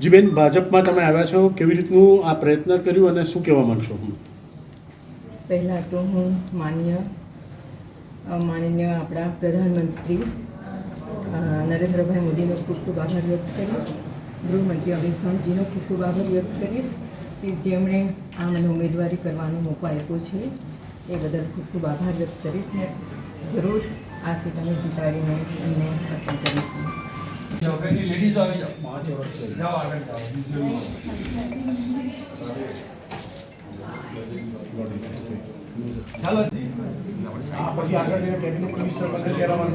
જી બેન ભાજપમાં તમે આવ્યા છો. કેવી રીતનું આ પ્રયત્ન કર્યું અને શું કહેવા માંગશો પહેલાં તો હું માન્ય માનનીય આપણા પ્રધાનમંત્રી નરેન્દ્રભાઈ મોદીનો ખૂબ ખૂબ આભાર વ્યક્ત કરીશ. ગૃહમંત્રી અમિત શાહજીનો ખૂબ ખૂબ આભાર વ્યક્ત કરીશ કે જેમણે આ મને ઉમેદવારી કરવાનો મોકો આપ્યો છે. એ બદલ ખૂબ ખૂબ આભાર વ્યક્ત કરીશ ને જરૂર આ સીટ અમે જીતાડીને એમને લેડીઝો આવી જાઓ. જાઓ આગળ જાઓ. ચાલો. પછી આગળ જઈને કેબિનેટ મિનિસ્ટર અમારે